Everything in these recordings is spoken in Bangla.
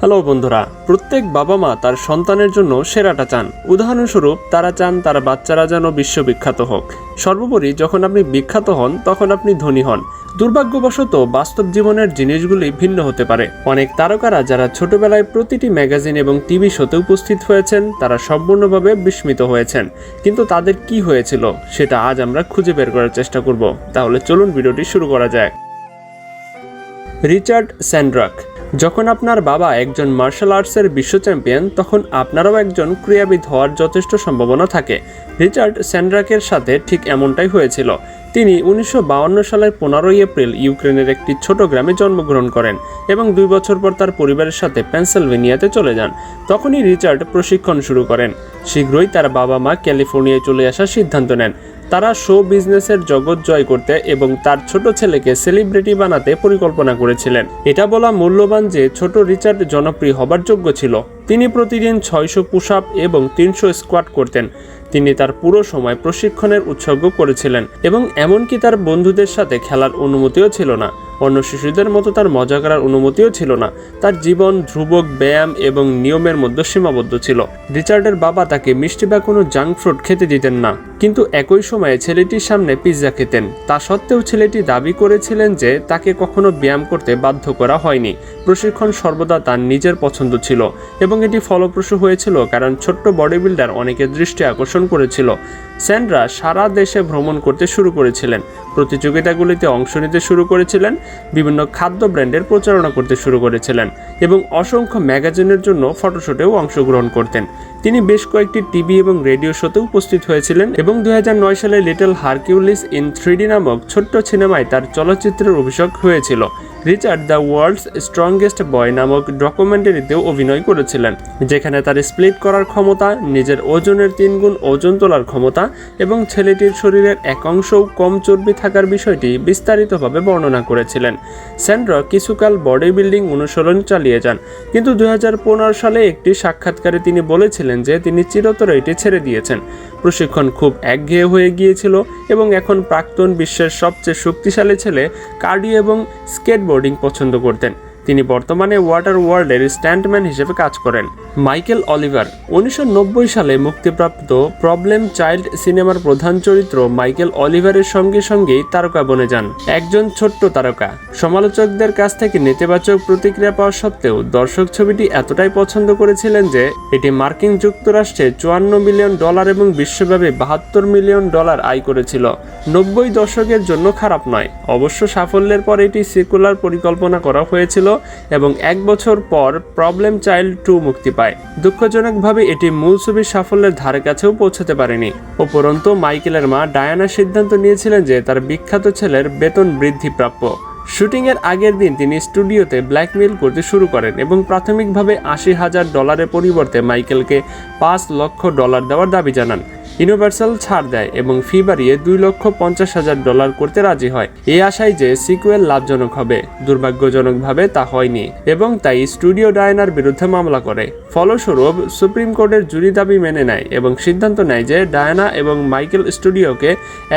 হ্যালো বন্ধুরা, প্রত্যেক বাবা মা তার সন্তানের জন্য সেরাটা চান। উদাহরণস্বরূপ, তারা চান তার বাচ্চারা যেন বিশ্ববিখ্যাত হোক। সর্বোপরি, যখন আপনি বিখ্যাত হন, তখন আপনি ধনী হন। দুর্ভাগ্যবশত, বাস্তব জীবনের জিনিসগুলি ভিন্ন হতে পারে। অনেক তারকারা যারা ছোটবেলায় প্রতিটি ম্যাগাজিন এবং টিভি শোতে উপস্থিত হয়েছেন, তারা সম্পূর্ণভাবে বিস্মিত হয়েছেন। কিন্তু তাদের কি হয়েছিল, সেটা আজ আমরা খুঁজে বের করার চেষ্টা করব। তাহলে চলুন ভিডিওটি শুরু করা যাক। রিচার্ড স্যান্ড্রাক যখন আপনার বাবা একজন মার্শাল আর্টসের বিশ্ব চ্যাম্পিয়ন তখন আপনারও একজন ক্রীড়াবিদ হওয়ার যথেষ্ট সম্ভাবনা থাকে। রিচার্ড স্যান্ড্রাকের সাথে ঠিক এমনটাই হয়েছিল। তিনি উনিশশো সালের পনেরোই এপ্রিল ইউক্রেনের একটি ছোট গ্রামে জন্মগ্রহণ করেন এবং দুই বছর পর তার পরিবারের সাথে পেনসিলভেনিয়াতে চলে যান। তখনই রিচার্ড প্রশিক্ষণ শুরু করেন। শীঘ্রই তার বাবা মা ক্যালিফোর্নিয়ায় চলে আসার সিদ্ধান্ত নেন। তারা শো বিজনেসের জগৎ জয় করতে এবং তার ছোট ছেলেকে সেলিব্রিটি বানাতে পরিকল্পনা করেছিলেন। এটা বলা মূল্যবান যে ছোট রিচার্ড জনপ্রিয় হবার যোগ্য ছিল। তিনি প্রতিদিন ছয়শো পুশ আপ এবং তিনশো স্কোয়াট করতেন। তিনি তার পুরো সময় প্রশিক্ষণের উৎসর্গ করেছিলেন এবং এমনকি তার বন্ধুদের সাথে খেলার অনুমতিও ছিল না। অন্য শিশুদের মতো তার মজা করার অনুমতিও ছিল না। তার জীবন, ধ্রুবক, ব্যায়াম এবং নিয়মের মধ্যে সীমাবদ্ধ ছিল। রিচার্ডের বাবা তাকে মিষ্টি বা কোনো জাঙ্ক ফ্রুট খেতে দিতেন না, কিন্তু একই সময়ে ছেলেটির সামনে পিৎজা খেতেন। তা সত্ত্বেও ছেলেটি দাবি করেছিলেন যে তাকে কখনো ব্যায়াম করতে বাধ্য করা হয়নি। প্রশিক্ষণ সর্বদা তার নিজের পছন্দ ছিল এবং এটি ফলপ্রসূ হয়েছিল কারণ ছোট্ট বডি বিল্ডার অনেকের দৃষ্টি আকর্ষণ করেছিল। স্যান্ড্রা সারা দেশে ভ্রমণ করতে শুরু করেছিলেন। প্রতিযোগিতাগুলিতে অংশ নিতে শুরু করেছিলেন বিভিন্ন খাদ্য ব্র্যান্ডের প্রচারণা করতে শুরু করেছিলেন এবং অসংখ্য ম্যাগাজিনের জন্য ফটোশুটেও অংশগ্রহণ করতেন। তিনি বেশ কয়েকটি টিভি এবং রেডিও শোতে উপস্থিত হয়েছিলেন এবং দুই হাজার নয় সালে লিটল হারকিউলিস ইন থ্রিডি নামক ছোট্ট সিনেমায় তার চলচ্চিত্রের অভিষেক হয়েছিল। Richard the world's strongest boy নামক ডকুমেন্টারিতেও অভিনয় করেছিলেন, যেখানে তার স্প্লিট করার ক্ষমতা, নিজের ওজনের তিন গুণ ওজন তোলার ক্ষমতা এবং ছেলেটির শরীরের এক অংশও কম চর্বি থাকার বিষয়টি বিস্তারিতভাবে বর্ণনা করেছিলেন। স্যান্ড্রা কিছুকাল বডি বিল্ডিং অনুসরণ চালিয়ে যান, কিন্তু দুই সালে একটি সাক্ষাৎকারে তিনি বলেছিলেন যে তিনি চিরতরে এটি ছেড়ে দিয়েছেন। প্রশিক্ষণ খুব একঘেয়ে হয়ে গিয়েছিল এবং এখন প্রাক্তন বিশ্বের সবচেয়ে শক্তিশালী ছেলে কার্ডিও এবং স্কেটবোর্ডিং পছন্দ করতেন। তিনি বর্তমানে ওয়াটার ওয়ার্ল্ডের স্ট্যান্ডম্যান হিসেবে কাজ করেন। মাইকেল অলিভার, উনিশশো নব্বই সালে মুক্তিপ্রাপ্ত প্রবলেম চাইল্ড সিনেমার প্রধান চরিত্র মাইকেল অলিভারের সঙ্গে সঙ্গেই তারকা বনে যান, একজন ছোট্ট তারকা। সমালোচকদের কাছ থেকে নেতিবাচক প্রতিক্রিয়া পাওয়া সত্ত্বেও দর্শক ছবিটি এতটাই পছন্দ করেছিলেন যে, এটি মার্কিন যুক্তরাষ্ট্রে চুয়ান্ন মিলিয়ন ডলার এবং বিশ্বব্যাপী বাহাত্তর মিলিয়ন ডলার আয় করেছিল। নব্বই দশকের জন্য খারাপ নয়, অবশ্য সাফল্যের পর এটি সিকুলার পরিকল্পনা করা হয়েছিল এবং এক বছর পর প্রবলেম চাইল্ড টু মুক্তি পায়। দুঃখজনকভাবে এটি মূল ছবির সাফল্যের ধারে কাছেও পৌঁছাতে পারেনি। উপরন্তু, মাইকেলের মা ডায়ানা সিদ্ধান্ত নিয়েছিলেন যে তার বিখ্যাত ছেলের বেতন বৃদ্ধি প্রাপ্য শুটিংয়ের আগের দিন তিনি স্টুডিওতে ব্ল্যাকমেইল করতে শুরু করেন এবং প্রাথমিকভাবে আশি হাজার ডলারের পরিবর্তে মাইকেলকে পাঁচ লক্ষ ডলার দেওয়ার দাবি জানান। ইউনিভার্সাল ছাড় দেয় এবং ফি বাড়িয়ে দুই লক্ষ পঞ্চাশ হাজার ডলার করতে রাজি হয়। এই আশায় যে সিকুয়েল লাভজনক হবে। দুর্ভাগ্যজনকভাবে তা হয়নি এবং তাই স্টুডিও ডায়নার বিরুদ্ধে মামলা করে। ফলস্বরূপ, সুপ্রিম কোর্টের জুরি দাবি মেনে নেয় এবং সিদ্ধান্ত নেয় যে ডায়না এবং মাইকেল স্টুডিওকে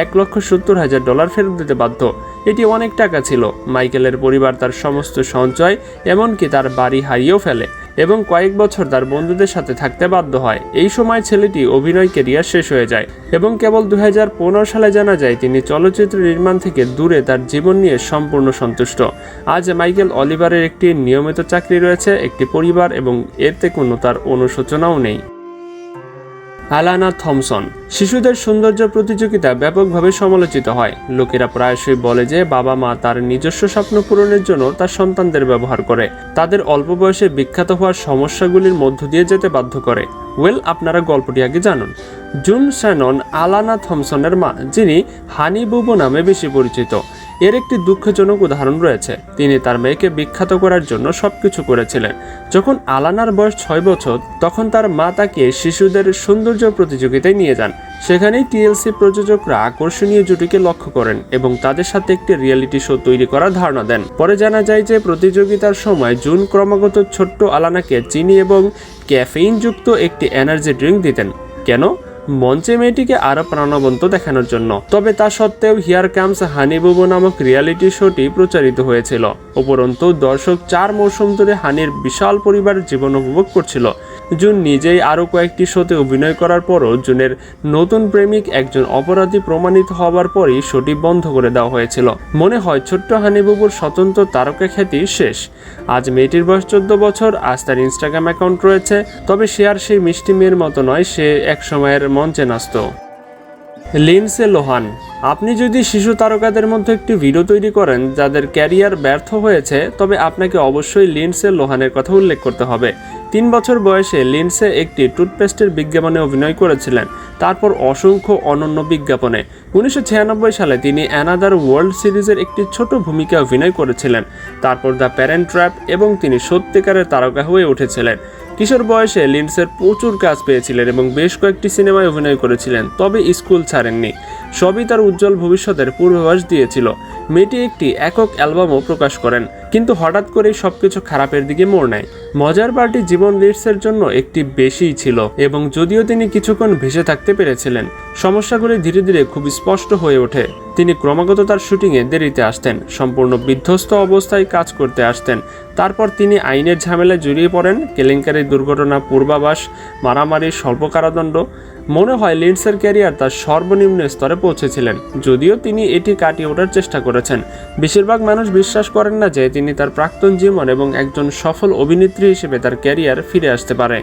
এক লক্ষ সত্তর হাজার ডলার ফেরত দিতে বাধ্য। এটি অনেক টাকা ছিল। মাইকেলের পরিবার তার সমস্ত সঞ্চয়, এমনকি তার বাড়ি হারিয়েও ফেলে এবং কয়েক বছর তার বন্ধুদের সাথে থাকতে বাধ্য হয়। এই সময় ছেলেটি অভিনয় কেরিয়ার শেষ হয়ে যায় এবং কেবল দুই হাজার পনেরো সালে জানা যায় তিনি চলচ্চিত্র নির্মাণ থেকে দূরে তার জীবন নিয়ে সম্পূর্ণ সন্তুষ্ট। আজ মাইকেল অলিভারের একটি নিয়মিত চাকরি রয়েছে, একটি পরিবার এবং এতে কোনো তার অনুশোচনাও নেই। Alana Thomson. শিশুদের সৌন্দর্য প্রতিযোগিতা ব্যাপকভাবে সমালোচিত হয়। লোকেরা প্রায়শই বলে যে বাবা মা তার নিজস্ব স্বপ্ন পূরণের জন্য তার সন্তানদের ব্যবহার করে। তাদের অল্প বয়সে বিখ্যাত হওয়ার সমস্যাগুলির মধ্য দিয়ে যেতে বাধ্য করে। ওয়েল, আপনারা গল্পটি আগে জানুন। জুন শ্যানন আলানা থমসনের মা, যিনি হানি বুবো নামে বেশি পরিচিত। এর একটি দুঃখজনক উদাহরণ রয়েছে। তিনি তার মেয়েকে বিখ্যাত করার জন্য সবকিছু করেছিলেন। যখন আলানার বয়স ছয় বছর, তখন তার মা তাকে শিশুদের সৌন্দর্য প্রতিযোগিতায় নিয়ে যান। সেখানেই টিএলসি প্রযোজকরা আকর্ষণীয় জুটিকে লক্ষ্য করেন এবং তাদের সাথে একটি রিয়েলিটি শো তৈরি করার ধারণা দেন। পরে জানা যায় যে, প্রতিযোগিতার সময় জুন ক্রমাগত ছোট্ট আলানাকে চিনি এবং ক্যাফেইনযুক্ত একটি এনার্জি ড্রিঙ্ক দিতেন। কেন? মঞ্চে মেয়েটিকে আরও প্রাণবন্ত দেখানোর জন্য। তবে তা সত্ত্বেও হিয়ার কামস হানি বুবু নামক রিয়ালিটি শোটি প্রচারিত হয়েছিল। উপরন্তু দর্শক চার মৌসুম ধরে হানির বিশাল পরিবার জীবন উপভোগ করছিল। জুন নিজেই আরও কয়েকটি শোতে অভিনয় করার পরও জুনের নতুন প্রেমিক একজন অপরাধী প্রমাণিত হওয়ার পরই শোটি বন্ধ করে দেওয়া হয়েছিল। মনে হয় ছোট্ট হানিবাবুর স্বতন্ত্র তারকা খ্যাতি শেষ। আজ মেয়েটির বয়স চোদ্দ বছর, আজ তার ইনস্টাগ্রাম অ্যাকাউন্ট রয়েছে, তবে সে আর সেই মিষ্টি মেয়ের মতো নয়, সে এক সময়ের মঞ্চে নাচত লিনসে লোহান আপনি যদি শিশু তারকাদের মধ্যে একটি ভিডিও তৈরি করেন, যাদের ক্যারিয়ার ব্যর্থ হয়েছে, তবে আপনাকে অবশ্যই লিনসে লোহানের কথা উল্লেখ করতে হবে। তিন বছর বয়সে লিনসে একটি টুথপেস্টের বিজ্ঞাপনে অভিনয় করেছিলেন। তারপর অসংখ্য অনন্য বিজ্ঞাপনে। উনিশশো ছিয়ানব্বই সালে তিনি অ্যানাদার ওয়ার্ল্ড সিরিজের একটি ছোট ভূমিকা অভিনয় করেছিলেন। তারপর দ্য প্যারেন্ট ট্র্যাপ এবং তিনি সত্যিকারের তারকা হয়ে উঠেছিলেন। কিশোর বয়সে লিন্সের প্রচুর কাজ পেয়েছিলেন এবং বেশ কয়েকটি সিনেমায় অভিনয় করেছিলেন, তবে স্কুল ছাড়েননি। সবই তার উজ্জ্বল ভবিষ্যতের পূর্বাভাস দিয়েছিল। মেয়েটি একটি একক অ্যালবামও প্রকাশ করেন। কিন্তু হঠাৎ করেই সবকিছু খারাপের দিকে মোড় নেয়। মজার পার্টি জীবন লিডসের জন্য একটি বেশিই ছিল এবং যদিও তিনি কিছুক্ষণ ভেসে থাকতে পেরেছিলেন, সমস্যাগুলি ধীরে ধীরে খুব স্পষ্ট হয়ে ওঠে। তিনি ক্রমাগত তার শুটিংয়ে দেরিতে আসতেন, সম্পূর্ণ বিধ্বস্ত অবস্থায় কাজ করতে আসতেন। তারপর তিনি আইনের ঝামেলায় জড়িয়ে পড়েন, কেলেঙ্কারি দুর্ঘটনা পূর্বাভাস, মারামারি স্বল্প কারাদণ্ড মনে হয় লিন্ডসের ক্যারিয়ার তার সর্বনিম্ন স্তরে পৌঁছেছিলেন, যদিও তিনি এটি কাটিয়ে ওঠার চেষ্টা করেছেন। বেশিরভাগ মানুষ বিশ্বাস করেন না যে তিনি তার প্রাক্তন জীবন এবং একজন সফল অভিনেত্রী হিসেবে তার ক্যারিয়ার ফিরে আসতে পারে।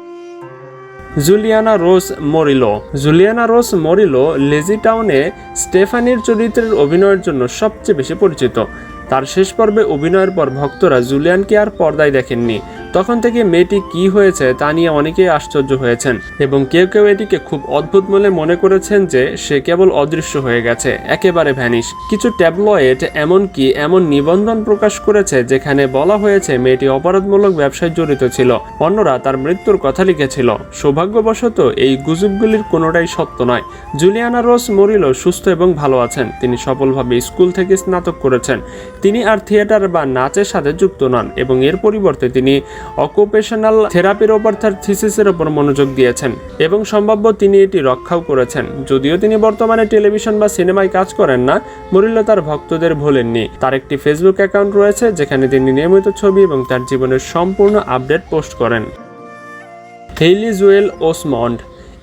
Juliana Rose Mauriello. Juliana Rose Mauriello lazy টাউনে স্টেফানির চরিত্রের অভিনয়ের জন্য সবচেয়ে বেশি পরিচিত। তার শেষ পর্বে অভিনয়ের পর ভক্তরা জুলিয়ানকে আর পর্দায় দেখেননি। তখন থেকে মেয়েটি কি হয়েছে তা নিয়ে অনেকেই আশ্চর্য হয়েছেন এবং কেউ কেউ এটিকে খুব অদ্ভুত বলে মনে করেছেন যে সে কেবল অদৃশ্য হয়ে গেছে, একেবারে ভ্যানিশ। কিছু ট্যাবলয়েড এমনকি এমন নিবন্ধন প্রকাশ করেছে যেখানে বলা হয়েছে মেয়েটি অপরাধমূলক ব্যবসায় জড়িত ছিল, অন্যরা তার মৃত্যুর কথা লিখেছিল। সৌভাগ্যবশত এই গুজবগুলির কোনোটাই সত্য নয়। জুলিয়ানা রোস মরিলো, সুস্থ এবং ভালো আছেন। তিনি সফলভাবে স্কুল থেকে স্নাতক করেছেন। তিনি আর থিয়েটার বা নাচের সাথে যুক্ত নন এবং এর পরিবর্তে তিনি অকুপেশনাল থেরাপির ওপর তার থিসিসের ওপর মনোযোগ দিয়েছেন এবং সম্ভাব্য তিনি এটি রক্ষাও করেছেন। যদিও তিনি বর্তমানে টেলিভিশন বা সিনেমায় কাজ করেন না, মরিল্লো তার ভক্তদের ভোলেননি। তার একটি ফেসবুক অ্যাকাউন্ট রয়েছে, যেখানে তিনি নিয়মিত ছবি এবং তার জীবনের সম্পূর্ণ আপডেট পোস্ট করেন। হেইলি জুয়েল ওসমন্ড,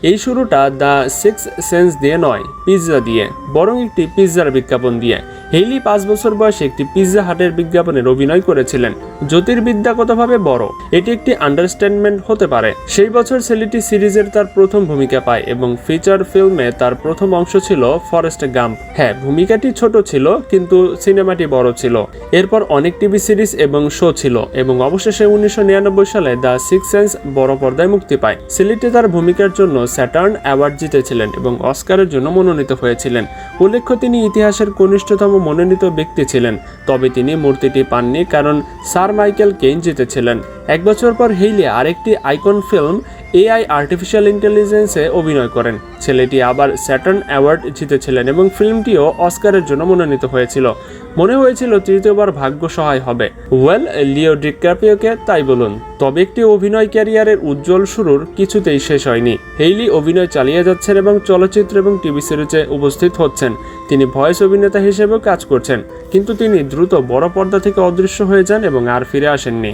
এই শুরুটা দ্য সিক্স সেন্স দিয়ে নয়, পিৎজা দিয়ে, বরং একটি পিৎজার বিজ্ঞাপন দিয়ে। হেইলি পাঁচ বছর বয়সে একটি পিৎজা হাটের বিজ্ঞাপনের অভিনয় করেছিলেন। জ্যোতির্বিদ্যাগতভাবে বড়। এটি একটি আন্ডারস্ট্যান্ডমেন্ট হতে পারে। সেই বছর সেলিটি সিরিজের তার প্রথম ভূমিকা পায় এবং ফিচার ফিল্মে তার প্রথম অংশ ছিল ফরেস্ট গাম্প হ্যাঁ ভূমিকাটি ছোট ছিল, কিন্তু সিনেমাটি বড় ছিল। এরপর অনেক টিভি সিরিজ এবং শো ছিল এবং অবশেষে উনিশশো নিরানব্বই সালে দ্য সিক্স সেন্স বড় পর্দায় মুক্তি পায়। সিলিটে তার ভূমিকার জন্য স্যাটার্ন অ্যাওয়ার্ড জিতেছিলেন এবং অস্কারের জন্য মনোনীত হয়েছিলেন। উল্লেখ্য, তিনি ইতিহাসের কনিষ্ঠতম মনোনীত ব্যক্তি ছিলেন, তবে তিনি মূর্তিটি পাননি কারণ স্যার মাইকেল কেইন জিতেছিলেন। এক বছর পর হেইলি আরেকটি আইকন ফিল্ম এআই আর্টিফিশিয়াল ইন্টেলিজেন্সে অভিনয় করেন। ছেলেটি আবার স্যাটার্ন অ্যাওয়ার্ড জিতেছিলেন এবং ফিল্মটিও অস্কারের জন্য মনোনীত হয়েছিল। মনে হয়েছিল তৃতীয়বার ভাগ্য সহায় হবে। ওয়েল লিও ডিক্যাপিওকে তাই বলুন, তবে একটি অভিনয় ক্যারিয়ারের উজ্জ্বল শুরুর কিছুতেই শেষ হয়নি। হেইলি অভিনয় চালিয়ে যাচ্ছেন এবং চলচ্চিত্র এবং টিভি সিরিজে উপস্থিত হচ্ছেন। তিনি ভয়েস অভিনেতা হিসেবেও কাজ করছেন, কিন্তু তিনি দ্রুত বড় পর্দা থেকে অদৃশ্য হয়ে যান এবং আর ফিরে আসেননি।